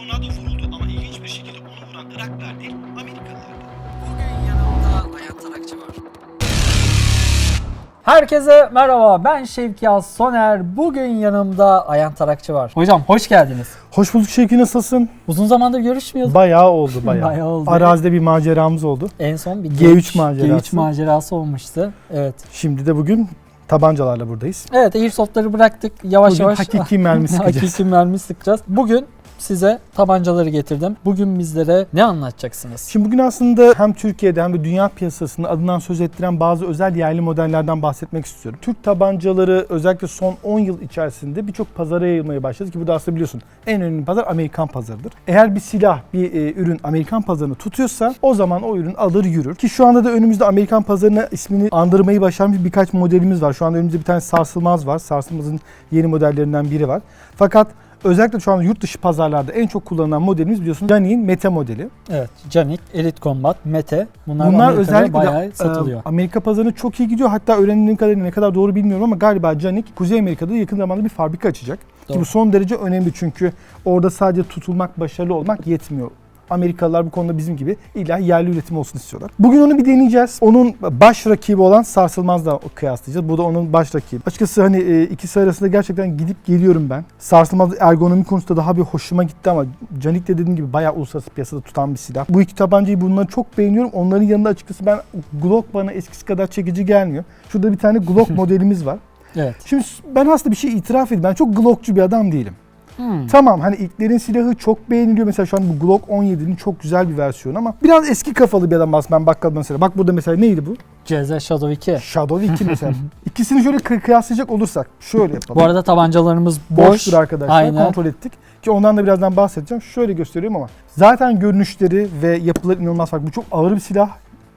tornado vuruldu ama ilginç bir şekilde onu vuran Iraklılar değil Amerikalılardı. Bugün yanımda Ayhan Tarakçı var. Herkese merhaba ben Şevki Soner. Bugün yanımda Ayhan Tarakçı var. Hocam hoş geldiniz. Hoş bulduk Şevki nasılsın? Uzun zamandır görüşmüyorduk. Bayağı oldu bayağı. Bayağı oldu. Arazide bir maceramız oldu. En son bir G3 macerası. G3 macerası olmuştu. Evet. Şimdi de bugün tabancalarla buradayız. Evet Airsoft'ları bıraktık. Yavaş Bugün yavaş hakiki mermi sıkacağız. hakiki mermi sıkacağız. Bugün size tabancaları getirdim. Bugün bizlere ne anlatacaksınız? Şimdi bugün aslında hem Türkiye'de hem de dünya piyasasında adından söz ettiren bazı özel yerli modellerden bahsetmek istiyorum. Türk tabancaları özellikle son 10 yıl içerisinde birçok pazara yayılmaya başladı ki bu da aslında biliyorsun en önemli pazar Amerikan pazarıdır. Eğer bir silah, bir e, ürün Amerikan pazarını tutuyorsa o zaman o ürün alır yürür. Ki şu anda da önümüzde Amerikan pazarına ismini andırmayı başarmış birkaç modelimiz var. Şu anda önümüzde bir tane sarsılmaz var. Sarsılmazın yeni modellerinden biri var. Fakat Özellikle şu anda yurt dışı pazarlarda en çok kullanılan modelimiz biliyorsunuz Canik'in Mete modeli. Evet. Canik, Elite Combat, Mete. Bunlar, Bunlar özellikle bayağı de, satılıyor. Amerika pazarına çok iyi gidiyor. Hatta öğrendiğim kadarıyla ne kadar doğru bilmiyorum ama galiba Canik Kuzey Amerika'da yakın zamanda bir fabrika açacak. Ki Doğru. bu son derece önemli çünkü orada sadece tutulmak, başarılı olmak yetmiyor. Amerikalılar bu konuda bizim gibi illa yerli üretim olsun istiyorlar. Bugün onu bir deneyeceğiz. Onun baş rakibi olan Sarsılmaz'la kıyaslayacağız. Bu da onun baş rakibi. Açıkçası hani e, ikisi arasında gerçekten gidip geliyorum ben. Sarsılmaz ergonomi konusunda daha bir hoşuma gitti ama Canik de dediğim gibi bayağı uluslararası piyasada tutan bir silah. Bu iki tabancayı bunları çok beğeniyorum. Onların yanında açıkçası ben Glock bana eskisi kadar çekici gelmiyor. Şurada bir tane Glock modelimiz var. Evet. Şimdi ben aslında bir şey itiraf edeyim. Ben çok Glockçu bir adam değilim. Hmm. Tamam hani ilklerin silahı çok beğeniliyor. Mesela şu an bu Glock 17'nin çok güzel bir versiyonu ama biraz eski kafalı bir adam aslında ben bakkal mesela. Bak burada mesela neydi bu? CZ Shadow 2. Shadow 2 mesela. İkisini şöyle kı- kıyaslayacak olursak şöyle yapalım. Bu arada tabancalarımız boş. Boştur arkadaşlar. Aynen. Kontrol ettik. Ki ondan da birazdan bahsedeceğim. Şöyle gösteriyorum ama zaten görünüşleri ve yapıları inanılmaz farklı. Bu çok ağır bir silah.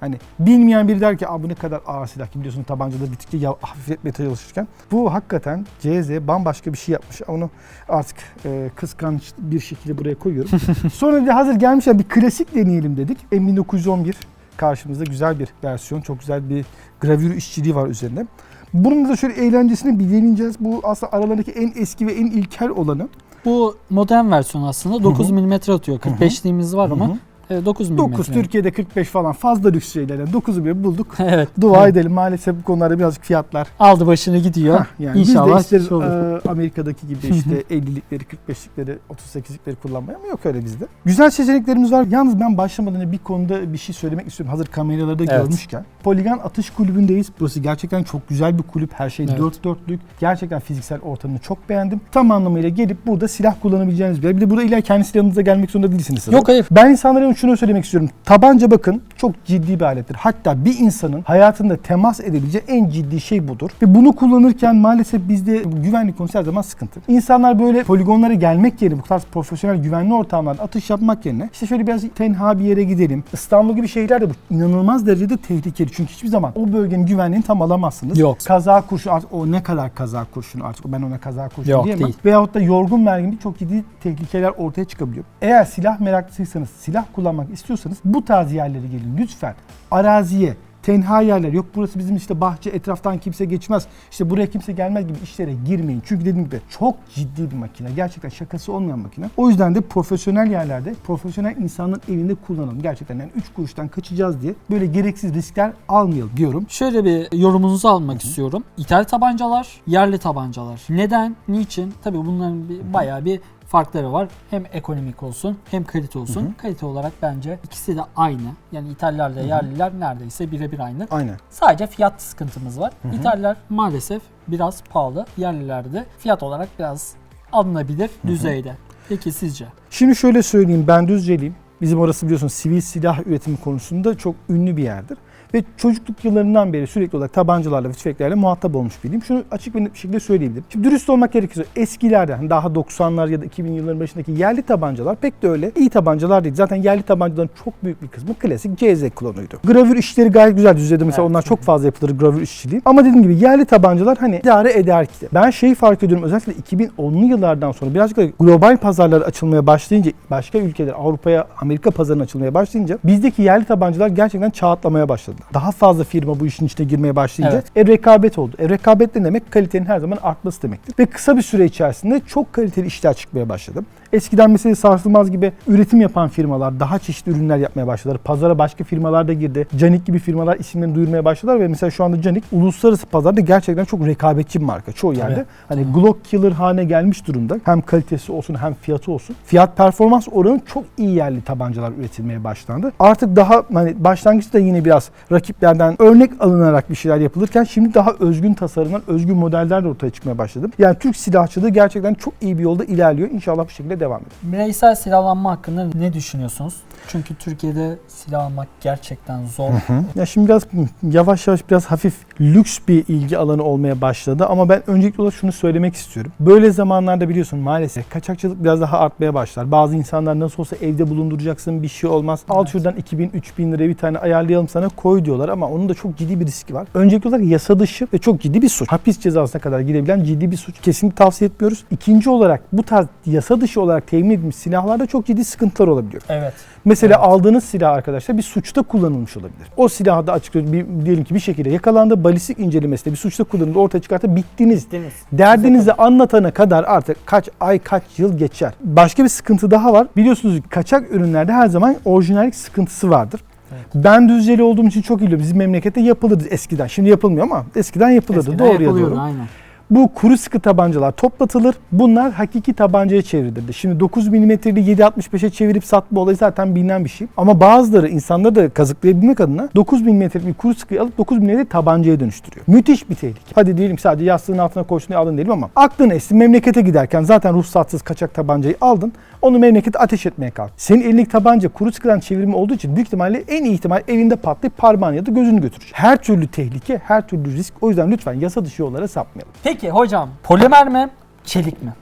Hani bilmeyen biri der ki bu ne kadar ağır silah ki biliyorsun tabancaları bittikçe ya, hafifletmeye çalışırken. Bu hakikaten CZ bambaşka bir şey yapmış. Onu artık e, kıskanç bir şekilde buraya koyuyorum. Sonra da hazır gelmişken bir klasik deneyelim dedik. M1911 karşımızda güzel bir versiyon. Çok güzel bir gravür işçiliği var üzerinde. Bunun da şöyle eğlencesini bir deneyeceğiz. Bu aslında aralarındaki en eski ve en ilkel olanı. Bu modern versiyon aslında 9 Hı hı. mm atıyor. 45'liğimiz var ama Hı hı. e, 9 mm. 9 Türkiye'de 45 falan fazla lüks şeyler. Yani 9'u bir bulduk. evet. Dua edelim maalesef bu konularda birazcık fiyatlar. Aldı başını gidiyor. Hah, yani İnşallah biz de isteriz şey olur. e, Amerika'daki gibi işte 50'likleri, 45'likleri, 38'likleri kullanmaya ama yok öyle bizde. Güzel seçeneklerimiz var. Yalnız ben başlamadan önce bir konuda bir şey söylemek istiyorum. Hazır kameraları da Evet. görmüşken. Poligon Atış Kulübü'ndeyiz. Burası gerçekten çok güzel bir kulüp. Her şey Evet. dört dörtlük. Gerçekten fiziksel ortamını çok beğendim. Tam anlamıyla gelip burada silah kullanabileceğiniz bir yer. Bir de burada illa kendi silahınıza gelmek zorunda değilsiniz. Yok hayır. Ben insanlara şunu söylemek istiyorum. Tabanca bakın çok ciddi bir alettir. Hatta bir insanın hayatında temas edebileceği en ciddi şey budur. Ve bunu kullanırken maalesef bizde güvenlik konusu her zaman sıkıntı. İnsanlar böyle poligonlara gelmek yerine bu tarz profesyonel güvenli ortamlarda atış yapmak yerine işte şöyle biraz tenha bir yere gidelim. İstanbul gibi şehirlerde bu inanılmaz derecede tehlikeli. Çünkü hiçbir zaman o bölgenin güvenliğini tam alamazsınız. Yok. Kaza kurşunu artık o ne kadar kaza kurşunu artık ben ona kaza kurşunu Yok, diyemem. değil. Veyahut da yorgun mermi gibi çok ciddi tehlikeler ortaya çıkabiliyor. Eğer silah meraklısıysanız, silah kullanmak istiyorsanız bu tarz yerlere gelin. Lütfen araziye, tenha yerler yok burası bizim işte bahçe etraftan kimse geçmez işte buraya kimse gelmez gibi işlere girmeyin. Çünkü dediğim gibi çok ciddi bir makine. Gerçekten şakası olmayan makine. O yüzden de profesyonel yerlerde profesyonel insanın elinde kullanalım. Gerçekten yani 3 kuruştan kaçacağız diye böyle gereksiz riskler almayalım diyorum. Şöyle bir yorumunuzu almak istiyorum. İthal tabancalar, yerli tabancalar. Neden, niçin? Tabii bunların bir, bayağı bir farkları var. Hem ekonomik olsun hem kalite olsun. Kalite olarak bence ikisi de aynı. Yani İtalyanlarla yerliler neredeyse birebir aynı. Aynen. Sadece fiyat sıkıntımız var. İtalyanlar maalesef biraz pahalı. Yerlilerde fiyat olarak biraz alınabilir düzeyde. Peki sizce? Şimdi şöyle söyleyeyim ben Düzceliyim. Bizim orası biliyorsun sivil silah üretimi konusunda çok ünlü bir yerdir. Ve çocukluk yıllarından beri sürekli olarak tabancalarla ve tüfeklerle muhatap olmuş biriyim. Şunu açık bir şekilde söyleyebilirim. Şimdi dürüst olmak gerekirse eskilerde hani daha 90'lar ya da 2000 yılların başındaki yerli tabancalar pek de öyle iyi tabancalar değil. Zaten yerli tabancaların çok büyük bir kısmı klasik CZ klonuydu. Gravür işleri gayet güzel düzeyde mesela Evet. onlar çok fazla yapılır gravür işçiliği. Ama dediğim gibi yerli tabancalar hani idare eder ki. Ben şeyi fark ediyorum özellikle 2010'lu yıllardan sonra birazcık da global pazarlar açılmaya başlayınca başka ülkeler Avrupa'ya Amerika pazarına açılmaya başlayınca bizdeki yerli tabancalar gerçekten çağatlamaya başladı. Daha fazla firma bu işin içine girmeye başlayınca Evet. e, rekabet oldu. E, rekabet ne demek? Kalitenin her zaman artması demektir. Ve kısa bir süre içerisinde çok kaliteli işler çıkmaya başladı. Eskiden mesela sarsılmaz gibi üretim yapan firmalar daha çeşitli ürünler yapmaya başladılar. Pazara başka firmalar da girdi. Canik gibi firmalar isimlerini duyurmaya başladılar ve mesela şu anda Canik uluslararası pazarda gerçekten çok rekabetçi bir marka. Çoğu yerde Tabii. hani Glock Killer haline gelmiş durumda. Hem kalitesi olsun hem fiyatı olsun. Fiyat performans oranı çok iyi yerli tabancalar üretilmeye başlandı. Artık daha hani başlangıçta yine biraz rakiplerden örnek alınarak bir şeyler yapılırken şimdi daha özgün tasarımlar, özgün modeller de ortaya çıkmaya başladı. Yani Türk silahçılığı gerçekten çok iyi bir yolda ilerliyor. İnşallah bu şekilde devam eder. Bireysel silahlanma hakkında ne düşünüyorsunuz? Çünkü Türkiye'de silah almak gerçekten zor. Ya şimdi biraz hı, yavaş yavaş biraz hafif lüks bir ilgi alanı olmaya başladı ama ben öncelikli olarak şunu söylemek istiyorum. Böyle zamanlarda biliyorsun maalesef kaçakçılık biraz daha artmaya başlar. Bazı insanlar nasıl olsa evde bulunduracaksın bir şey olmaz. Al Evet. şuradan 2000 3000 liraya bir tane ayarlayalım sana koy diyorlar ama onun da çok ciddi bir riski var. Öncelikli olarak yasa dışı ve çok ciddi bir suç. Hapis cezasına kadar gidebilen ciddi bir suç. Kesinlikle tavsiye etmiyoruz. İkinci olarak bu tarz yasa dışı olarak temin edilmiş silahlarda çok ciddi sıkıntılar olabiliyor. evet. Mesela Evet. aldığınız silah arkadaşlar bir suçta kullanılmış olabilir. O silahı da açıkçası bir, diyelim ki bir şekilde yakalandı, balistik incelemesinde bir suçta kullanıldı, ortaya çıkarttı, bittiniz. Bittiniz. Derdinizi anlatana kadar artık kaç ay kaç yıl geçer. Başka bir sıkıntı daha var. Biliyorsunuz kaçak ürünlerde her zaman orijinallik sıkıntısı vardır. Evet. Ben Düzceli olduğum için çok iyi biliyorum. Bizim memlekette yapılırdı eskiden. Şimdi yapılmıyor ama eskiden yapılırdı. Eskiden Doğruya doğru. Aynen. Bu kuru sıkı tabancalar toplatılır. Bunlar hakiki tabancaya çevrilirdi. Şimdi 9 milimetreli 7.65'e çevirip satma olayı zaten bilinen bir şey. Ama bazıları insanları da kazıklayabilmek adına 9 milimetrelik bir kuru sıkıyı alıp 9 milimetre tabancaya dönüştürüyor. Müthiş bir tehlike. Hadi diyelim sadece yastığın altına koysun diye alın diyelim ama aklına esti memlekete giderken zaten ruhsatsız kaçak tabancayı aldın. Onu memlekete ateş etmeye kalk. Senin elindeki tabanca kuru sıkıdan çevirme olduğu için büyük ihtimalle en iyi ihtimal elinde patlayıp parmağını ya da gözünü götürecek. Her türlü tehlike, her türlü risk. O yüzden lütfen yasa dışı yollara sapmayalım. Peki hocam polimer mi? Çelik mi?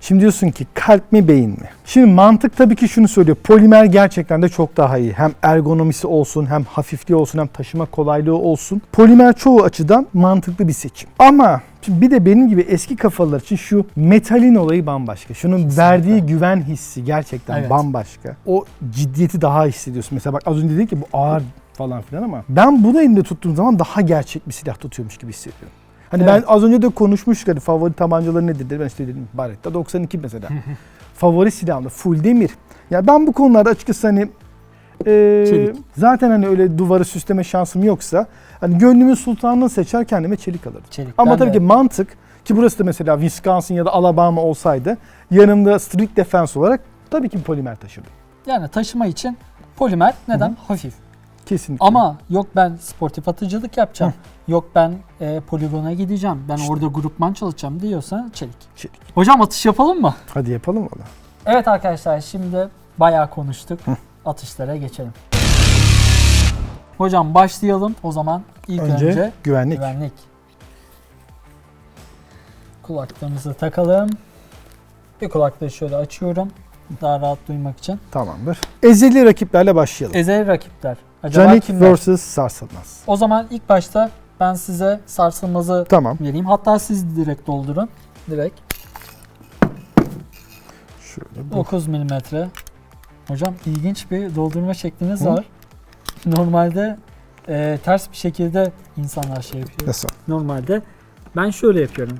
Şimdi diyorsun ki kalp mi beyin mi? Şimdi mantık tabii ki şunu söylüyor. Polimer gerçekten de çok daha iyi. Hem ergonomisi olsun, hem hafifliği olsun, hem taşıma kolaylığı olsun. Polimer çoğu açıdan mantıklı bir seçim. Ama şimdi bir de benim gibi eski kafalar için şu metalin olayı bambaşka. Şunun verdiği güven hissi gerçekten Evet. bambaşka. O ciddiyeti daha hissediyorsun. Mesela bak az önce dedik ki bu ağır falan filan ama ben bunu elimde tuttuğum zaman daha gerçek bir silah tutuyormuş gibi hissediyorum. Hani Evet. ben az önce de konuşmuştuk hani favori tabancaları nedir dedim. Ben işte dedim Barretta 92 mesela. favori silahım da full demir. Ya ben bu konularda açıkçası hani e, Çelik. zaten hani öyle duvarı süsleme şansım yoksa hani gönlümün sultanını seçer kendime çelik alırdım. Çelik. Ama tabii de- ki mantık ki burası da mesela Wisconsin ya da Alabama olsaydı yanımda street defense olarak tabii ki polimer taşırdım. Yani taşıma için polimer neden? Hafif. Kesinlikle. Ama yok ben sportif atıcılık yapacağım. Yok ben e, poligona gideceğim. Ben orada grupman çalışacağım diyorsa çelik. Çelik. Hocam atış yapalım mı? Hadi yapalım valla. Evet arkadaşlar şimdi bayağı konuştuk. Atışlara geçelim. Hocam başlayalım. O zaman ilk Önce, önce, güvenlik. güvenlik. Kulaklığımızı takalım. Bir kulaklığı şöyle açıyorum. Daha rahat duymak için. Tamamdır. Ezeli rakiplerle başlayalım. Ezeli rakipler. Acaba Canik kimler? vs. Sarsılmaz. O zaman ilk başta ben size sarsılmazı Tamam. vereyim. Hatta siz direkt doldurun. Direkt. Şöyle bu. 9 milimetre. Hocam ilginç bir doldurma şekliniz Hı. var. Normalde e, ters bir şekilde insanlar şey yapıyor. Nasıl? Normalde ben şöyle yapıyorum.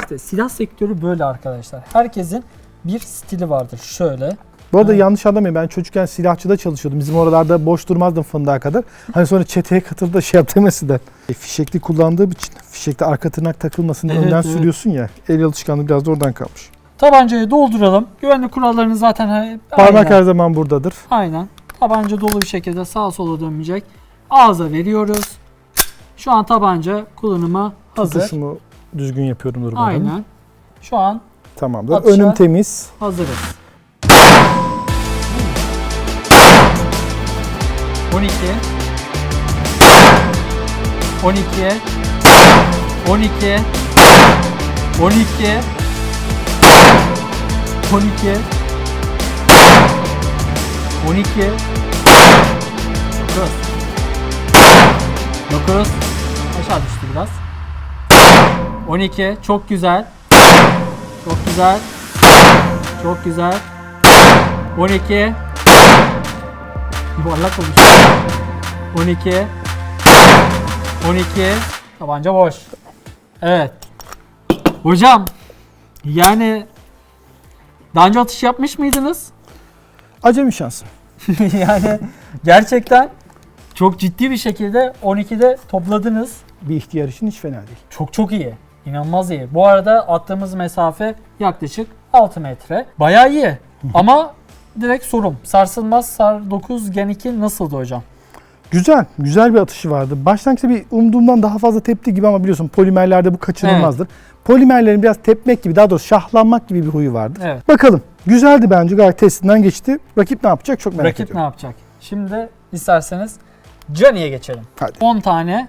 İşte silah sektörü böyle arkadaşlar. Herkesin bir stili vardır. Şöyle. Bu arada Evet. yanlış anlamayın ben çocukken silahçıda çalışıyordum. Bizim oralarda boş durmazdım fındığa kadar. Hani sonra çeteye katıldı da şey yaptı mesela. E, fişekli kullandığım için fişekte arka tırnak takılmasın diye Evet, önden evet. sürüyorsun ya. El alışkanlığı biraz da oradan kalmış. Tabancayı dolduralım. Güvenlik kurallarını zaten he- Parmak aynen. her zaman buradadır. Aynen. Tabanca dolu bir şekilde sağa sola dönmeyecek. Ağza veriyoruz. Şu an tabanca kullanıma hazır. Tutuşumu düzgün yapıyorum umarım. Aynen. Şu an Tamamdır. Atışa- Önüm temiz. hazırız. 12 12 12 12 12 12 9 9 Aşağı düştü biraz. 12 çok güzel. Çok güzel. Çok güzel. 12 Yuvarlak olmuş 12 12 Tabanca boş Evet Hocam yani Daha önce atış yapmış mıydınız? Acemi şansım. yani gerçekten çok ciddi bir şekilde 12'de topladınız. Bir ihtiyar için hiç fena değil. Çok çok iyi. İnanılmaz iyi. Bu arada attığımız mesafe yaklaşık 6 metre. Bayağı iyi. Ama direkt sorum. Sarsılmaz SAR 9 Gen 2 nasıldı hocam? Güzel, güzel bir atışı vardı. Başlangıçta bir umduğumdan daha fazla tepti gibi ama biliyorsun polimerlerde bu kaçınılmazdır. Polimerlerin biraz tepmek gibi, daha doğrusu şahlanmak gibi bir huyu vardı. Evet. Bakalım. Güzeldi bence. Gayet testinden geçti. Rakip ne yapacak çok merak Rakip ne ediyorum. yapacak? Şimdi isterseniz Johnny'ye geçelim. Hadi. 10 tane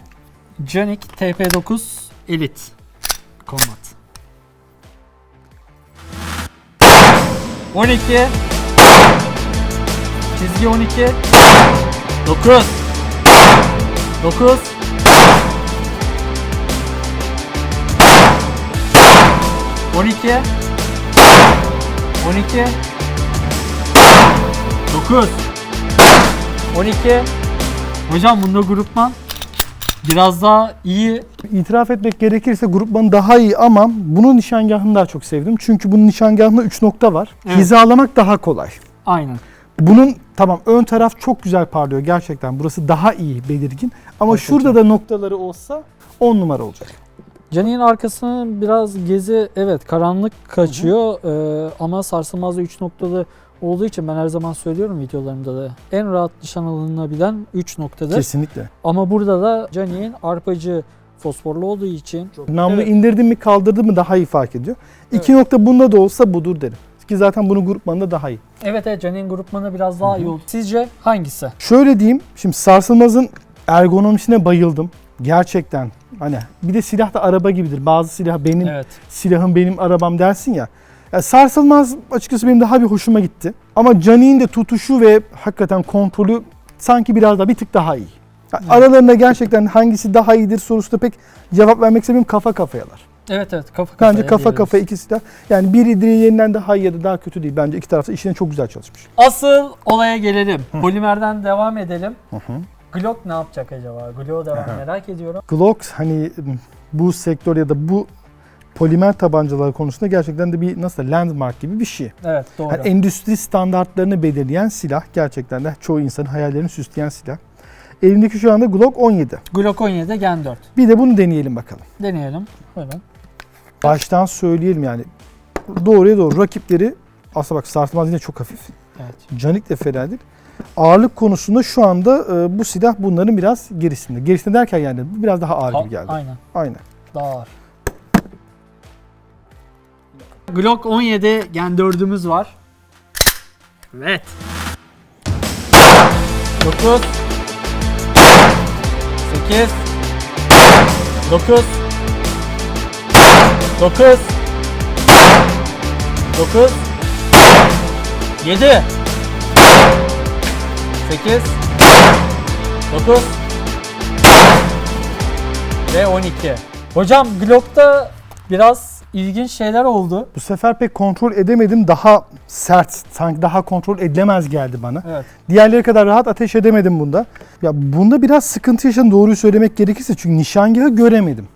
Jonik TP9 Elite Combat. 12 Çizgi 12 9 9 12 12 9 12 Hocam bunda grupman biraz daha iyi. İtiraf etmek gerekirse grupmanın daha iyi ama bunun nişangahını daha çok sevdim. Çünkü bunun nişangahında 3 nokta var. Evet. Hizalamak daha kolay. Aynen. Bunun tamam ön taraf çok güzel parlıyor gerçekten. Burası daha iyi belirgin. Ama Hakikaten. şurada da noktaları olsa 10 numara olacak. Canik'in arkasını biraz gezi evet karanlık kaçıyor Ee, ama sarsılmazda 3 noktalı olduğu için ben her zaman söylüyorum videolarımda da en rahat nişan alınabilen 3 noktadır. Kesinlikle. Ama burada da Canik'in arpacı fosforlu olduğu için Namlu Evet. indirdim mi kaldırdım mı daha iyi fark ediyor. İki nokta bunda da olsa budur derim. Ki zaten bunun grupmanında daha iyi. evet evet Canik'in grupmanı biraz daha iyi oldu. Sizce hangisi? Şöyle diyeyim. Şimdi sarsılmazın ergonomisine bayıldım. Gerçekten. Hani bir de silah da araba gibidir. Bazı silah benim Evet. silahım benim arabam dersin ya. ya sarsılmaz açıkçası benim daha bir hoşuma gitti. Ama Canik'in de tutuşu ve hakikaten kontrolü sanki biraz daha bir tık daha iyi. Aralarında gerçekten hangisi daha iyidir sorusuna pek cevap vermek istemiyorum kafa kafayalar. Evet evet kafa kafaya Bence kafa kafa ikisi de yani biri diğerinden daha iyi ya da daha kötü değil. Bence iki tarafta işine çok güzel çalışmış. Asıl olaya gelelim. Polimerden devam edelim. Glock ne yapacak acaba? Glock'u da ben merak ediyorum. Glock hani bu sektör ya da bu polimer tabancalar konusunda gerçekten de bir nasıl landmark gibi bir şey. Evet doğru. Yani endüstri standartlarını belirleyen silah gerçekten de çoğu insanın hayallerini süsleyen silah. Elimdeki şu anda Glock 17. Glock 17 Gen 4. Bir de bunu deneyelim bakalım. Deneyelim. Buyurun. Baştan söyleyelim yani. Doğruya doğru rakipleri aslında bak sarsılmaz yine çok hafif. Evet. Canik de fena değil. Ağırlık konusunda şu anda e, bu silah bunların biraz gerisinde. Gerisinde derken yani biraz daha ağır gibi geldi. Aynen. Aynen. Daha ağır. Glock 17 Gen 4'ümüz var. Evet. 9 8 9 9 9 7 8 9 ve 12. Hocam Glock'ta biraz ilginç şeyler oldu. Bu sefer pek kontrol edemedim. Daha sert, sanki daha kontrol edilemez geldi bana. Evet. Diğerleri kadar rahat ateş edemedim bunda. Ya bunda biraz sıkıntı yaşadım doğruyu söylemek gerekirse çünkü nişangahı göremedim.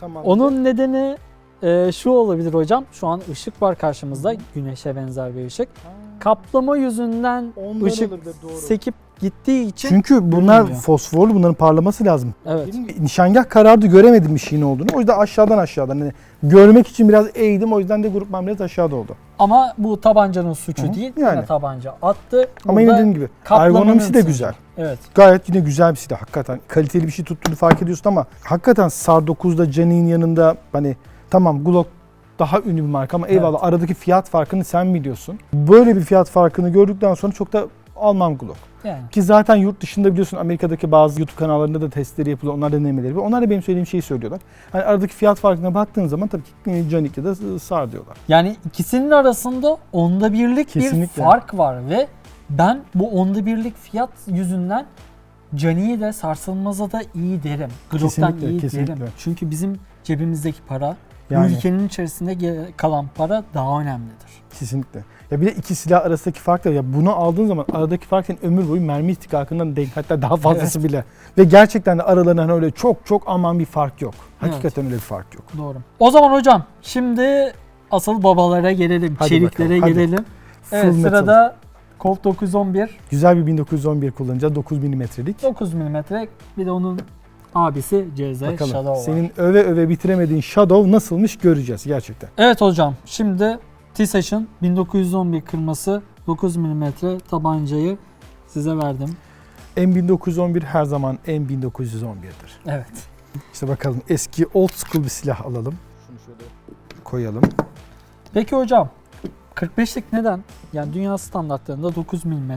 Tamam. Onun nedeni e, şu olabilir hocam. Şu an ışık var karşımızda. Güneşe benzer bir ışık. Kaplama yüzünden Ondan ışık olabilir, doğru. sekip gittiği için Çünkü bunlar Görünmüyor. fosforlu, bunların parlaması lazım. evet. Nişangah karardı göremedim bir şeyin olduğunu. O yüzden aşağıdan aşağıdan. Hani görmek için biraz eğdim o yüzden de grupman biraz aşağıda oldu. Ama bu tabancanın suçu Hı hı. değil. Yani. Yine tabanca attı. Ama yine Burada dediğim gibi kaplamanın ergonomisi de suçu. güzel. Evet. Gayet yine güzel bir silah hakikaten. Kaliteli bir şey tuttuğunu fark ediyorsun ama hakikaten SAR 9'da Canik'in yanında hani tamam Glock daha ünlü bir marka ama eyvallah aradaki fiyat farkını sen biliyorsun. Böyle bir fiyat farkını gördükten sonra çok da almam Glock. Yani. Ki zaten yurt dışında biliyorsun Amerika'daki bazı YouTube kanallarında da testleri yapılıyor. Onlar denemeleri. Onlar da benim söylediğim şeyi söylüyorlar. Hani aradaki fiyat farkına baktığın zaman tabii ki Canik ya da SAR diyorlar. Yani ikisinin arasında onda birlik Kesinlikle. bir fark var ve ben bu onda birlik fiyat yüzünden Cani'yi de sarsılmaza da iyi derim. Glock'tan iyi kesinlikle. derim. Çünkü bizim cebimizdeki para Yani. bu ülkenin içerisinde kalan para daha önemlidir. Kesinlikle. Ya bir de iki silah arasındaki fark da ya bunu aldığın zaman aradaki fark senin ömür boyu mermi istikakından denk hatta daha fazlası bile. Ve gerçekten de aralarında hani öyle çok çok aman bir fark yok. Hakikaten öyle bir fark yok. Doğru. O zaman hocam şimdi asıl babalara gelelim. Hadi çeliklere bakalım, hadi. gelelim. Full Evet metal. sırada Colt 911 Güzel bir 1911 kullanacağız. 9 milimetrelik. 9 mm bir de onun abisi CZ Bakalım. Shadow var. Senin öve öve bitiremediğin Shadow nasılmış göreceğiz gerçekten. Evet hocam şimdi T-Session 1911 kırması 9 mm tabancayı size verdim. M1911 her zaman M1911'dir. Evet. İşte bakalım eski old school bir silah alalım. Şunu şöyle koyalım. Peki hocam 45'lik neden? Yani dünya standartlarında 9 mm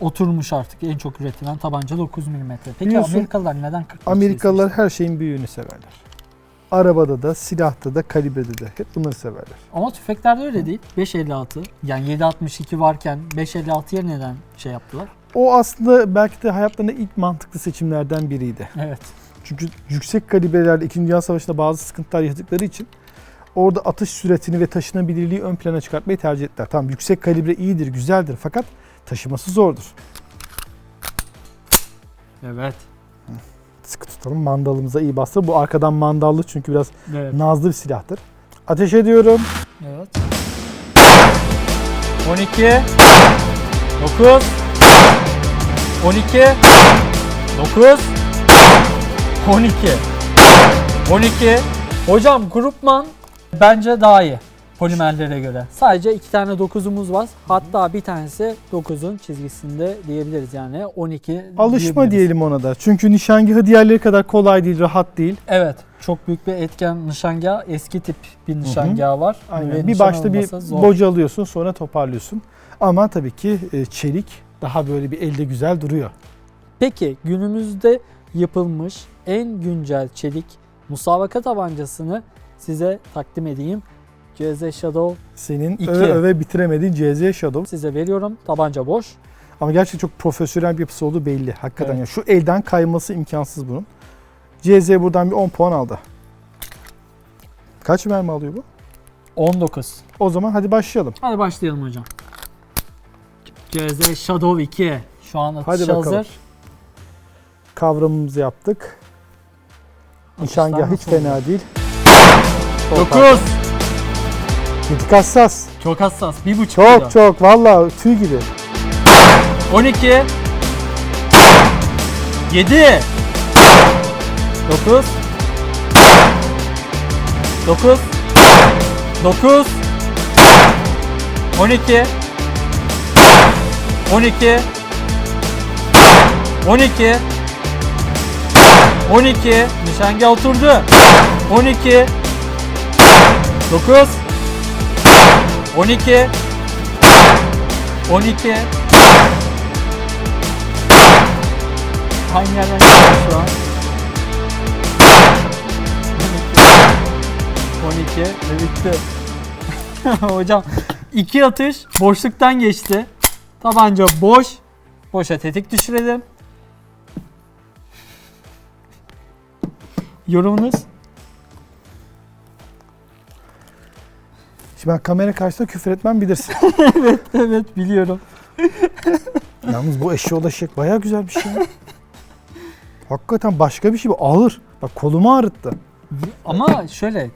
oturmuş artık en çok üretilen tabanca 9 mm. Peki Biliyorsun, Amerikalılar neden 45 Amerikalılar her şeyin büyüğünü severler. Arabada da, silahta da, kalibrede de hep bunları severler. Ama tüfeklerde öyle değil. 5.56 yani 7.62 varken 5.56'ya neden şey yaptılar? O aslında belki de hayatlarında ilk mantıklı seçimlerden biriydi. Evet. Çünkü yüksek kalibrelerde 2. Dünya Savaşı'nda bazı sıkıntılar yaşadıkları için orada atış süratini ve taşınabilirliği ön plana çıkartmayı tercih ettiler. Tamam yüksek kalibre iyidir, güzeldir fakat taşıması zordur. Evet. Sıkı tutalım, mandalımıza iyi bastır. Bu arkadan mandallı çünkü biraz Evet. nazlı bir silahtır. Ateş ediyorum. Evet. 12 9 12 9 12 12 Hocam grupman bence daha iyi polimerlere göre. Sadece iki tane 9'umuz var. Hatta bir tanesi 9'un çizgisinde diyebiliriz yani 12 Alışma diyebiliriz. diyelim ona da. Çünkü nişangahı diğerleri kadar kolay değil, rahat değil. Evet. Çok büyük bir etken nişangah. Eski tip bir nişangah var. Aynen. Ve bir nişan başta bir olmasa zor. boca alıyorsun sonra toparlıyorsun. Ama tabii ki e, çelik daha böyle bir elde güzel duruyor. Peki günümüzde yapılmış en güncel çelik musabaka tabancasını size takdim edeyim. CZ Shadow Senin İki. öve öve bitiremediğin CZ Shadow. size veriyorum. Tabanca boş. Ama gerçekten çok profesyonel bir yapısı olduğu belli. Hakikaten Evet. yani şu elden kayması imkansız bunun. CZ buradan bir 10 puan aldı. Kaç mermi alıyor bu? 19. O zaman hadi başlayalım. Hadi başlayalım hocam. CZ Shadow 2. Şu an atış Hadi bakalım. hazır. Kavramımızı yaptık. Nişangah hiç nasıl fena değil. 9. Tetik hassas. Çok hassas. 1.5 Çok kilo. çok. Valla tüy gibi. 12 7 9 9 9 12 12 12 12 nişangah oturdu. 12 9 12 12 Hangi yerden geldi şu an? 12 ve bitti. Hocam iki atış boşluktan geçti. Tabanca boş. Boşa tetik düşürelim. Yorumunuz? Şimdi ben kamera karşısında küfür etmem bilirsin. Evet biliyorum. Yalnız bu eşeği eşek bayağı güzel bir şey. Hakikaten başka bir şey bu. Ağır. Bak kolumu ağrıttı. Ama şöyle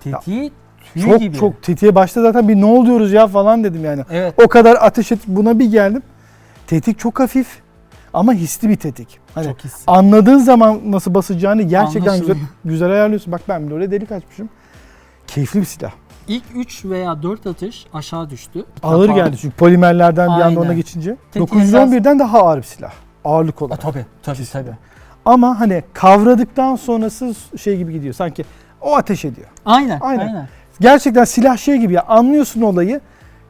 tetiği tüy Çok gibi. çok tetiğe başta zaten bir ne oluyoruz ya falan dedim yani. Evet. O kadar ateş et buna bir geldim. Tetik çok hafif ama hisli bir tetik. Hani Çok hissi. anladığın zaman nasıl basacağını gerçekten güzel, güzel ayarlıyorsun. Bak ben bile öyle delik açmışım. Keyifli bir silah. İlk 3 veya 4 atış aşağı düştü. Ağır Kapağı- geldi çünkü polimerlerden bir anda Aynen. ona geçince. Tetiği 911'den daha ağır bir silah. Ağırlık A, olarak. tabii tabii tabii. Ama hani kavradıktan sonrası şey gibi gidiyor. Sanki o ateş ediyor. Aynen, Aynen. aynen. Gerçekten silah şey gibi ya anlıyorsun olayı.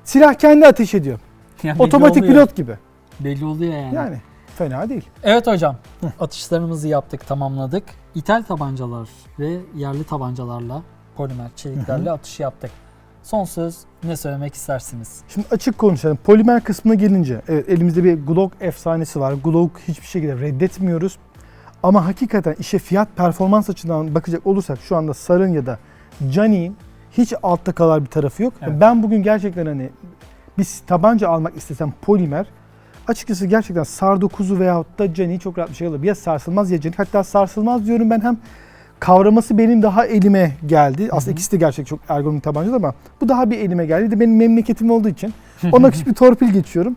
Silah kendi ateş ediyor. Yani belli Otomatik oluyor. pilot gibi. Belli oluyor yani. Yani fena değil. Evet hocam. Atışlarımızı yaptık, tamamladık. İthal tabancalar ve yerli tabancalarla polimer çeliklerle atış yaptık. Son söz ne söylemek istersiniz? Şimdi açık konuşalım. Polimer kısmına gelince evet elimizde bir Glock efsanesi var. Glock hiçbir şekilde reddetmiyoruz. Ama hakikaten işe fiyat performans açısından bakacak olursak şu anda Sarın ya da Johnny'in hiç altta kalan bir tarafı yok. Evet. Ben bugün gerçekten hani bir tabanca almak istesem polimer açıkçası gerçekten SAR 9'u veyahut da Johnny'yi çok rahat bir şey alırım. Ya sarsılmaz ya Johnny. Hatta sarsılmaz diyorum ben hem kavraması benim daha elime geldi. Aslında ikisi de gerçek çok ergonomik tabancalar ama bu daha bir elime geldi. De benim memleketim olduğu için ona küçük bir torpil geçiyorum.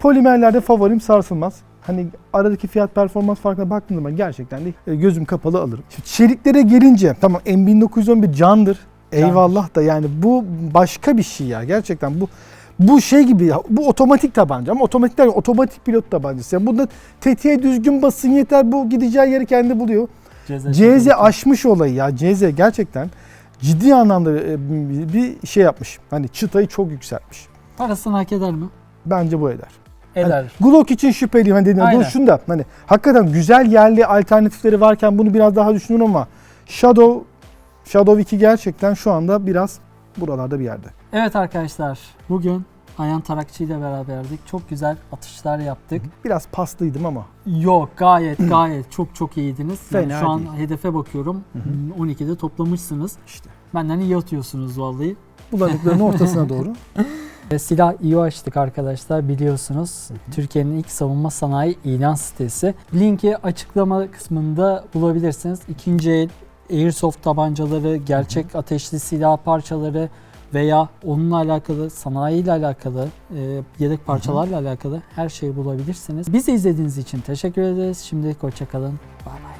Polimerlerde favorim sarsılmaz. Hani aradaki fiyat performans farkına baktığım zaman gerçekten de e, gözüm kapalı alırım. Şimdi çeliklere gelince tamam M1911 candır. Eyvallah da yani bu başka bir şey ya gerçekten bu bu şey gibi ya, bu otomatik tabanca ama otomatik değil, otomatik pilot tabancası. Yani bunda tetiğe düzgün basın yeter bu gideceği yeri kendi buluyor. CZ aşmış olayı ya. CZ gerçekten ciddi anlamda e, bir şey yapmış. Hani çıtayı çok yükseltmiş. Parasını hak eder mi? Bence bu eder. Hani Eder. Glock için şüpheliyim. Hani dediğim Aynen. bu şunu da hani hakikaten güzel yerli alternatifleri varken bunu biraz daha düşünüyorum ama Shadow Shadow 2 gerçekten şu anda biraz buralarda bir yerde. Evet arkadaşlar bugün Ayhan Tarakçı ile beraberdik. Çok güzel atışlar yaptık. Biraz paslıydım ama Yok gayet gayet çok çok iyiydiniz. Yani Fena şu an değil. hedefe bakıyorum. Hmm, 12'de toplamışsınız. işte Benden iyi atıyorsunuz vallahi. bulanıkların ortasına doğru. Silah iyi açtık arkadaşlar biliyorsunuz. Türkiye'nin ilk savunma sanayi ilan sitesi. Linki açıklama kısmında bulabilirsiniz. İkinci el Airsoft tabancaları, gerçek ateşli silah parçaları veya onunla alakalı, sanayiyle alakalı, e, yedek parçalarla alakalı her şeyi bulabilirsiniz. Bizi izlediğiniz için teşekkür ederiz. Şimdi hoşçakalın. Bye.